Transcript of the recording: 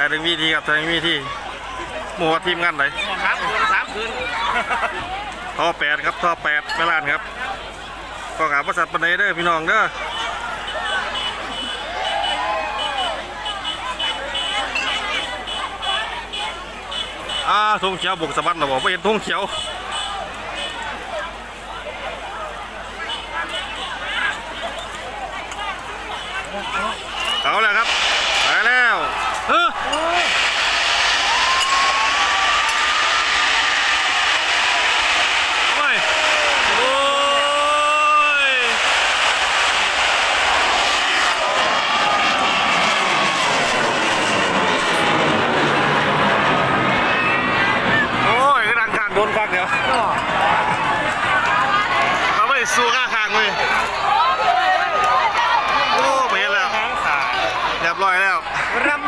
ถ่ายถึงวีทีครับถ่ายถึงวีทีหมู่ว่าทีมงานไหนสามคืนสามคืนท่อแปดครับท่อแปดแม่ลานครับก็หาบริษัทปันไดเด้อพี่น้องเด้ออ่าธงเขียวบุกสะบัดเราบอกว่าเห็นธงเขียวเอาแล้วครับไปแล้วเออโอ้ยโอ้ยโอ้ยกระดังข้าง โดนฟักเดี๋ยวเอาไปสู้ข้างข้างเลยโอ้ไปแล้วหางขาเรียบร้อยแล้วรำดับ